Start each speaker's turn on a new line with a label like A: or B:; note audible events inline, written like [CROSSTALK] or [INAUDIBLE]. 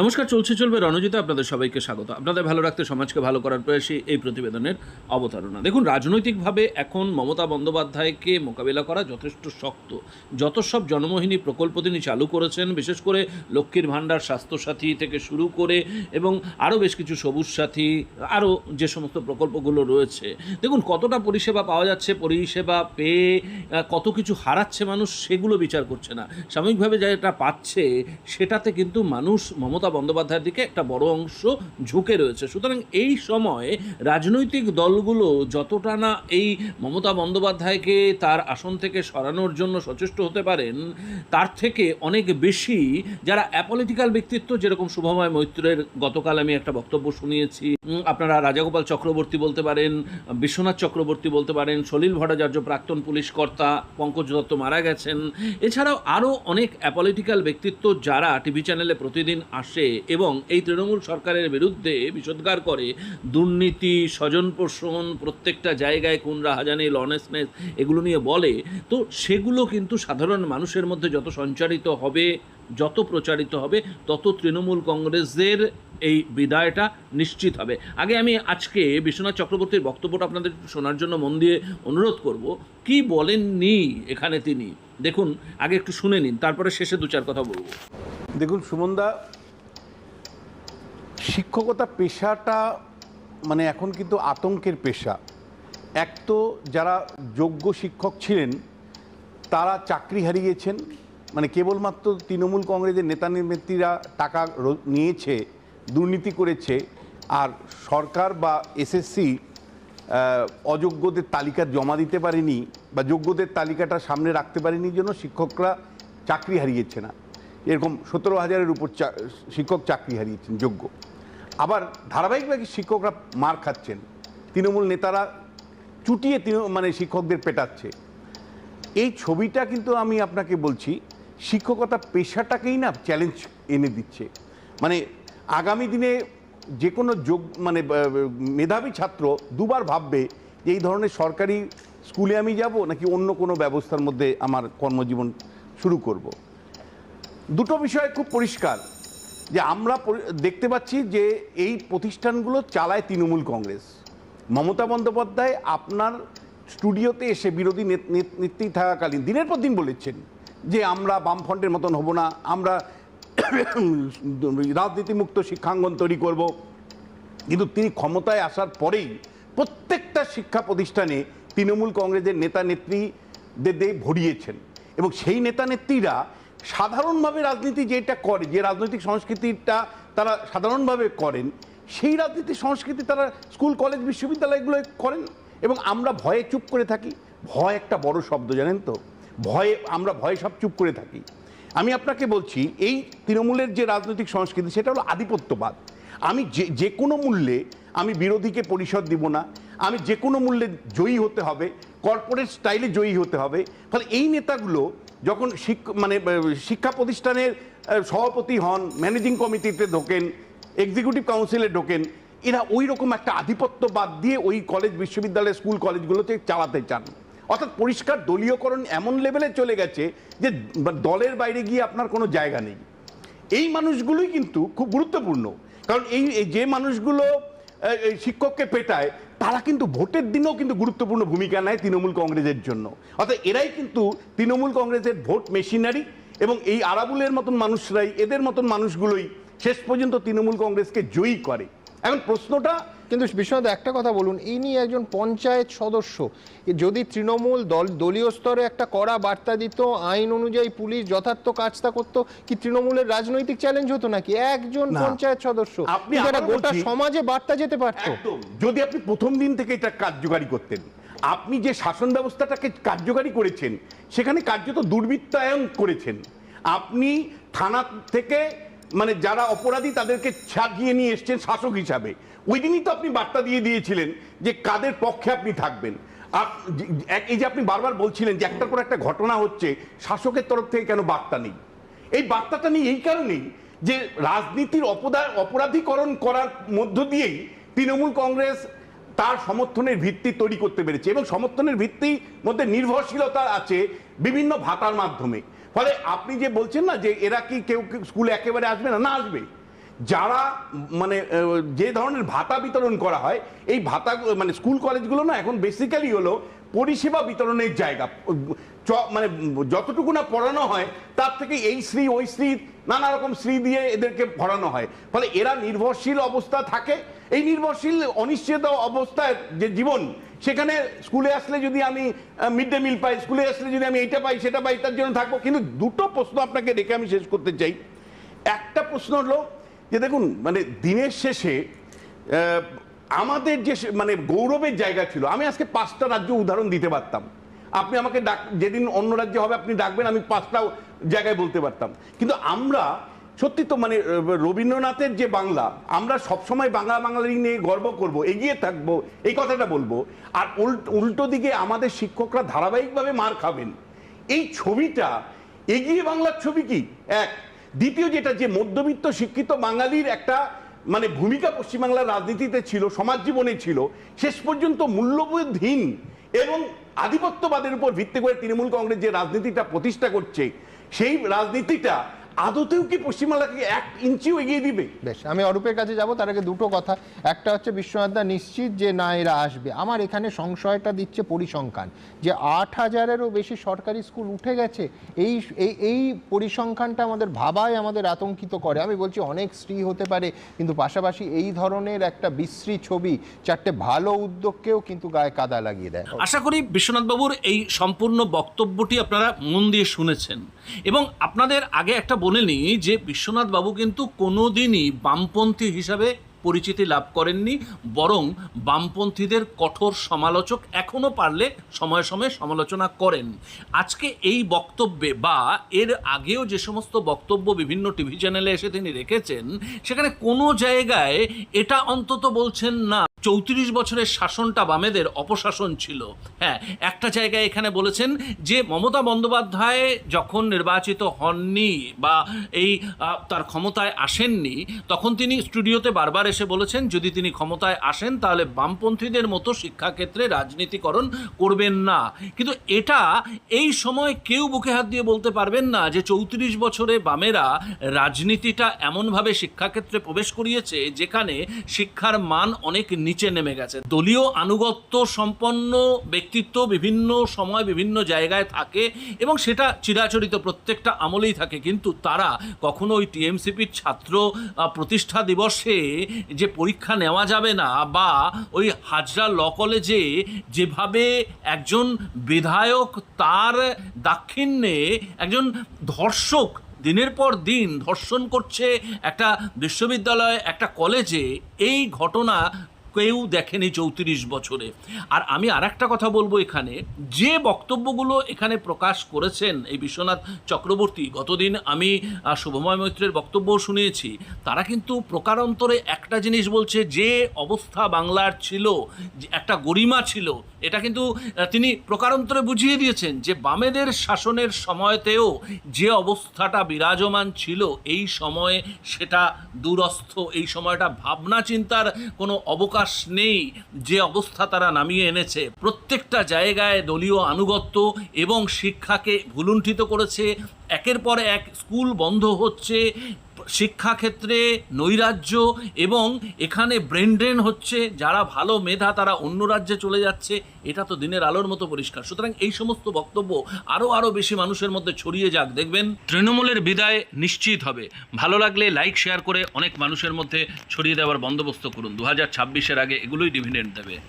A: নমস্কার, চলছে, চলবে রণজিতা আপনাদের সবাইকে স্বাগত। আপনাদের ভালো রাখতে, সমাজকে ভালো করার প্রয়াসী এই প্রতিবেদনের অবতারণা। দেখুন, রাজনৈতিকভাবে এখন মমতা বন্দ্যোপাধ্যায়কে মোকাবিলা করা যথেষ্ট শক্ত। যত সব জনমোহিনী প্রকল্প তিনি চালু করেছেন, বিশেষ করে লক্ষ্মীর ভাণ্ডার, স্বাস্থ্যসাথী থেকে শুরু করে এবং আরও বেশ কিছু সবুজ সাথী, আরও যে সমস্ত প্রকল্পগুলো রয়েছে। দেখুন, কতটা পরিষেবা পাওয়া যাচ্ছে, পরিষেবা পেয়ে কত কিছু হারাচ্ছে মানুষ, সেগুলো বিচার করছে না। সাময়িকভাবে যেটা পাচ্ছে, সেটাতে কিন্তু মানুষ মমতা বন্দ্যোপাধ্যায়ের দিকে একটা বড় অংশ ঝুঁকে রয়েছে। সুতরাং এই সময় রাজনৈতিক দলগুলো যতটা না এই মমতা বন্দ্যোপাধ্যায়কে তার আসন থেকে সরানোর জন্য সচেষ্ট হতে পারেন, তার থেকে অনেক বেশি যারা অ্যাপলিটিক্যাল ব্যক্তিত্ব, যেরকম শুভময় মৈত্রের গতকাল আমি একটা বক্তব্য শুনিয়েছি আপনারা রাজাগোপাল চক্রবর্তী বলতে পারেন, বিশ্বনাথ চক্রবর্তী বলতে পারেন, সলিল ভট্টাচার্য প্রাক্তন পুলিশ কর্তা পঙ্কজ দত্ত মারা গেছেন। এছাড়াও আরও অনেক অ্যাপলিটিক্যাল ব্যক্তিত্ব যারা টিভি চ্যানেলে প্রতিদিন আসে এবং এই তৃণমূল সরকারের বিরুদ্ধে বিষোদ্গার করে, দুর্নীতি, স্বজন পোষণ, প্রত্যেকটা জায়গায় কোন রাহাজানি লনেসনেস এগুলো নিয়ে বলে, তো সেগুলো কিন্তু সাধারণ মানুষের মধ্যে যত সঞ্চারিত হবে, যত প্রচারিত হবে, তত তৃণমূল কংগ্রেসের এই বিদায়টা নিশ্চিত হবে। আগে আমি আজকে বিশ্বনাথ চক্রবর্তীর বক্তব্যটা আপনাদের শোনার জন্য মন দিয়ে অনুরোধ করব। কি বলেননি এখানে তিনি? দেখুন, আগে একটু শুনে নিন, তারপরে শেষে দু চার কথা বলব।
B: দেখুন, সুমনদা শিক্ষকতা পেশাটা মানে এখন কিন্তু আতঙ্কের পেশা। এক তো যারা যোগ্য শিক্ষক ছিলেন, তারা চাকরি হারিয়েছেন মানে কেবলমাত্র তৃণমূল কংগ্রেসের নেতা নেত্রীরা টাকা নিয়েছে, দুর্নীতি করেছে, আর সরকার বা এসএসসি অযোগ্যদের তালিকা জমা দিতে পারেনি বা যোগ্যদের তালিকাটা সামনে রাখতে পারেনি জন্য শিক্ষকরা চাকরি হারিয়েছে না। এরকম সতেরো হাজারের উপর চা- শিক্ষক চাকরি হারিয়েছেন, যোগ্য। আবার ধারাবাহিকভাবে শিক্ষকরা মার খাচ্ছেন। তৃণমূল নেতারা চুটিয়ে মানে শিক্ষকদের পেটাচ্ছে। এই ছবিটা কিন্তু আমি আপনাকে বলছি, শিক্ষকতা পেশাটাকেই না চ্যালেঞ্জ এনে দিচ্ছে। মানে আগামী দিনে যে কোনো যোগ মানে মেধাবী ছাত্র দুবার ভাববে যে এই ধরনের সরকারি স্কুলে আমি যাব নাকি অন্য কোনো ব্যবস্থার মধ্যে আমার কর্মজীবন শুরু করব। দুটো বিষয় খুব পরিষ্কার। যে আমরা দেখতে পাচ্ছি যে এই প্রতিষ্ঠানগুলো চালায় তৃণমূল কংগ্রেস। মমতা বন্দ্যোপাধ্যায় আপনার স্টুডিওতে এসে বিরোধী নেত- নেত- নেত্রী থাকাকালীন দিনের পর দিন বলেছেন যে আমরা বামফ্রন্টের মতন হব না, আমরা [COUGHS] রাজনীতিমুক্ত শিক্ষাঙ্গন তৈরি করব। কিন্তু তিনি ক্ষমতায় আসার পরেই প্রত্যেকটা শিক্ষা প্রতিষ্ঠানে তৃণমূল কংগ্রেসের নেতা নেত্রীদের দিয়ে ভরিয়েছেন। এবং সেই নেতা নেত্রীরা সাধারণভাবে রাজনীতি যেটা করে, যে রাজনৈতিক সংস্কৃতিটা তারা সাধারণভাবে করেন, সেই রাজনীতি সংস্কৃতি তারা স্কুল, কলেজ বিশ্ববিদ্যালয়গুলো করেন এবং আমরা ভয়ে চুপ করে থাকি। ভয় একটা বড় শব্দ, জানেন তো? ভয়ে আমরা ভয়ে সব চুপ করে থাকি। আমি আপনাকে বলছি, এই তৃণমূলের যে রাজনৈতিক সংস্কৃতি, সেটা হলো আধিপত্যবাদ। আমি যে যে কোনো মূল্যে আমি বিরোধীকে পরিষদ দিব না। আমি যে কোনো মূল্যে জয়ী হতে হবে। কর্পোরেট স্টাইলে জয়ী হতে হবে। ফলে এই নেতাগুলো যখন মানে শিক্ষা প্রতিষ্ঠানের সভাপতি হন, ম্যানেজিং কমিটিতে ঢোকেন, এক্সিকিউটিভ কাউন্সিলে ঢোকেন, এরা ওই রকম একটা আধিপত্যবাদ দিয়ে ওই কলেজ, বিশ্ববিদ্যালয়, স্কুল, কলেজগুলোতে চালাতে চান। অর্থাৎ পরিষ্কার দলীয়করণ এমন লেভেলে চলে গেছে যে দলের বাইরে গিয়ে আপনার কোনো জায়গা নেই। এই মানুষগুলোই কিন্তু খুব গুরুত্বপূর্ণ। কারণ এই যে মানুষগুলো শিক্ষককে পেটায়, তারা কিন্তু ভোটের দিনেও কিন্তু গুরুত্বপূর্ণ ভূমিকা নেয় তৃণমূল কংগ্রেসের জন্য। অর্থাৎ এরাই কিন্তু তৃণমূল কংগ্রেসের ভোট মেশিনারি এবং এই আরাবুলের মতন মানুষরাই, এদের মতন মানুষগুলোই শেষ পর্যন্ত তৃণমূল কংগ্রেসকে জয়ী করে। এখন প্রশ্নটা
C: কিন্তু বিশ্বনাথ একটা কথা বলুন ইনি একজন পঞ্চায়েত সদস্য যদি তৃণমূল দল দলীয় স্তরে একটা কড়া বার্তা দিত আইন অনুযায়ী পুলিশ যথার্থ কাজটা করতো কি তৃণমূলের রাজনৈতিক চ্যালেঞ্জ হতো নাকি? একজন পঞ্চায়েত সদস্য
B: আপনি
C: একটা গোটা সমাজে বার্তা যেতে পারতো।
B: যদি আপনি প্রথম দিন থেকে এটা কার্যকারী করতেন আপনি যে শাসন ব্যবস্থাটাকে কার্যকারী করেছেন সেখানে কার্যত দুর্বৃত্তায়ন করেছেন আপনি থানা থেকে মানে যারা অপরাধী তাদেরকে ছাড়িয়ে নিয়ে এসছেন শাসক হিসাবে। ওই দিনই তো আপনি বার্তা দিয়ে দিয়েছিলেন যে কাদের পক্ষে আপনি থাকবেন। এই যে আপনি বারবার বলছিলেন যে একটার পর একটা ঘটনা হচ্ছে, শাসকের তরফ থেকে কেন বার্তা নেই? এই বার্তাটা নিয়ে এই কারণেই যে রাজনীতির অপদা অপরাধীকরণ করার মধ্য দিয়েই তৃণমূল কংগ্রেস তার সমর্থনের ভিত্তি তৈরি করতে পেরেছে এবং সমর্থনের ভিত্তির মধ্যে নির্ভরশীলতা আছে বিভিন্ন ভাতার মাধ্যমে। ফলে আপনি যে বলছেন না যে এরা কি কেউ স্কুলে একেবারে আসবে না? না, আসবে। যারা মানে যে ধরনের ভাতা বিতরণ করা হয়, এই ভাতা মানে স্কুল কলেজগুলো না এখন বেসিক্যালি হলো পরিষেবা বিতরণের জায়গা। মানে যতটুকু না পড়ানো হয়, তার থেকে এই শ্রী ওই শ্রী নানা রকম শ্রী দিয়ে এদেরকে পড়ানো হয়। ফলে এরা নির্ভরশীল অবস্থা থাকে এই নির্ভরশীল অনিশ্চিত অবস্থায় যে জীবন, সেখানে স্কুলে আসলে যদি আমি মিড ডে মিল পাই, স্কুলে আসলে যদি আমি এইটা পাই, সেটা পাই, তার জন্য থাকব। কিন্তু দুটো প্রশ্ন আপনাকে রেখে আমি শেষ করতে চাই। একটা প্রশ্ন হলো যে দেখুন মানে দিনের শেষে আমাদের যে মানে গৌরবের জায়গা ছিল, আমি আজকে পাঁচটা রাজ্য উদাহরণ দিতে পারতাম। আপনি আমাকে ডাক, যেদিন অন্য রাজ্যে হবে, আপনি ডাকবেন, আমি পাঁচটা জায়গায় বলতে পারতাম। কিন্তু আমরা সত্যি তো মানে রবীন্দ্রনাথের যে বাংলা, আমরা সবসময় বাংলা বাঙালি নিয়ে গর্ব করব, এগিয়ে থাকব, এই কথাটা বলব। আর উল্টো দিকে আমাদের শিক্ষকরা ধারাবাহিকভাবে মার খাবেন। এই ছবিটা, এগিয়ে বাংলার ছবি কি? এক। দ্বিতীয় যেটা, যে মধ্যবিত্ত শিক্ষিত বাঙালির একটা মানে ভূমিকা পশ্চিমবাংলার রাজনীতিতে ছিল, সমাজ জীবনে ছিল, শেষ পর্যন্ত মূল্যবোধহীন এবং আধিপত্যবাদের উপর ভিত্তি করে তৃণমূল কংগ্রেস যে রাজনীতিটা প্রতিষ্ঠা করছে, সেই রাজনীতিটা আদতেও কি পশ্চিমবাংলাকে এক ইঞ্চিও এগিয়ে দিবে?
C: বেশ আমি অরূপের কাছে যাব তার আগে দুটো কথা। একটা হচ্ছে বিশ্বনাথ দা নিশ্চিত যে না এরা আসবে। আমার এখানে সংশয়টা দিচ্ছে পরিসংখ্যান যে আট হাজারেরও বেশি সরকারি স্কুল উঠে গেছে এই এই এই পরিসংখ্যানটা আমাদের ভাবায় আমাদের আতঙ্কিত করে। আমি বলছি অনেক স্ত্রী হতে পারে কিন্তু পাশাপাশি এই ধরনের একটা বিশ্রী ছবি চারটে ভালো উদ্যোগকেও কিন্তু গায়ে কাদা লাগিয়ে দেয়।
A: আশা করি বিশ্বনাথবাবুর এই সম্পূর্ণ বক্তব্যটি আপনারা মন দিয়ে শুনেছেন। এবং আপনাদের আগে একটা বলে নিই যে বিশ্বনাথ বাবু কিন্তু কোনোদিনই বামপন্থী হিসাবে পরিচিতি লাভ করেননি, বরং বামপন্থীদের কঠোর সমালোচক এখনও পারলে সময়ে সময়ে সমালোচনা করেন। আজকে এই বক্তব্যে বা এর আগেও যে সমস্ত বক্তব্য বিভিন্ন টিভি চ্যানেলে এসে তিনি রেখেছেন, সেখানে কোনো জায়গায় এটা অন্তত বলছেন না। চৌত্রিশ বছরের শাসনটা বামেদের অপশাসন ছিল। হ্যাঁ একটা জায়গায় এখানে বলেছেন যে মমতা বন্দ্যোপাধ্যায় যখন নির্বাচিত হননি বা এই তার ক্ষমতায় আসেননি, তখন তিনি স্টুডিওতে বারবার এসে বলেছেন, যদি তিনি ক্ষমতায় আসেন, তাহলে বামপন্থীদের মতো শিক্ষাক্ষেত্রে রাজনীতিকরণ করবেন না। কিন্তু এটা এই সময় কেউ বুকে হাত দিয়ে বলতে পারবেন না যে চৌত্রিশ বছরে বামেরা রাজনীতিটা এমনভাবে শিক্ষাক্ষেত্রে প্রবেশ করিয়েছে, যেখানে শিক্ষার মান অনেক নিচে নেমে গেছে। দলীয় আনুগত্য সম্পন্ন ব্যক্তিত্ব বিভিন্ন সময় বিভিন্ন জায়গায় থাকে এবং সেটা চিরাচরিত প্রত্যেকটা আমলেই থাকে। কিন্তু তারা কখনো ওই টিএমসিপির ছাত্র প্রতিষ্ঠা দিবসে যে পরীক্ষা নেওয়া যাবে না বা ওই হাজরা ল কলেজে যেভাবে একজন বিধায়ক তার দাক্ষিণ্যে একজন ধর্ষক দিনের পর দিন ধর্ষণ করছে একটা বিশ্ববিদ্যালয়ে, একটা কলেজে, এই ঘটনা কেউ দেখেনি চৌত্রিশ বছরে। আর আমি আর একটা কথা বলব এখানে, যে বক্তব্যগুলো এখানে প্রকাশ করেছেন এই বিশ্বনাথ চক্রবর্তী, গতদিন আমি শুভময় মৈত্রের বক্তব্য শুনিয়েছি, তারা কিন্তু প্রকারান্তরে একটা জিনিস বলছে, যে অবস্থা বাংলার ছিল একটা গরিমা ছিল, এটা কিন্তু তিনি প্রকারান্তরে বুঝিয়ে দিয়েছেন যে বামেদের শাসনের সময়তেও যে অবস্থাটা বিরাজমান ছিল, এই সময়ে সেটা দূরস্থ, এই সময়টা ভাবনা চিন্তার কোনো অবকাশ নেই যে অবস্থা তারা নামিয়ে এনেছে। প্রত্যেকটা জায়গায় দলীয় আনুগত্য এবং শিক্ষাকে ভুলুণ্ঠিত করেছে। একের পর এক স্কুল বন্ধ হচ্ছে। শিক্ষাক্ষেত্রে নৈরাজ্য এবং এখানে ব্রেন ড্রেন হচ্ছে, যারা ভালো মেধা তারা অন্য রাজ্যে চলে যাচ্ছে, এটা তো দিনের আলোর মতো পরিষ্কার। সুতরাং এই সমস্ত বক্তব্য আরও আরও বেশি মানুষের মধ্যে ছড়িয়ে যাক, দেখবেন? তৃণমূলের বিদায় নিশ্চিত হবে। ভালো লাগলে লাইক, শেয়ার করে অনেক মানুষের মধ্যে ছড়িয়ে দেওয়ার বন্দোবস্ত করুন। দু হাজার ছাব্বিশের আগে এগুলোই ডিভিডেন্ড দেবে।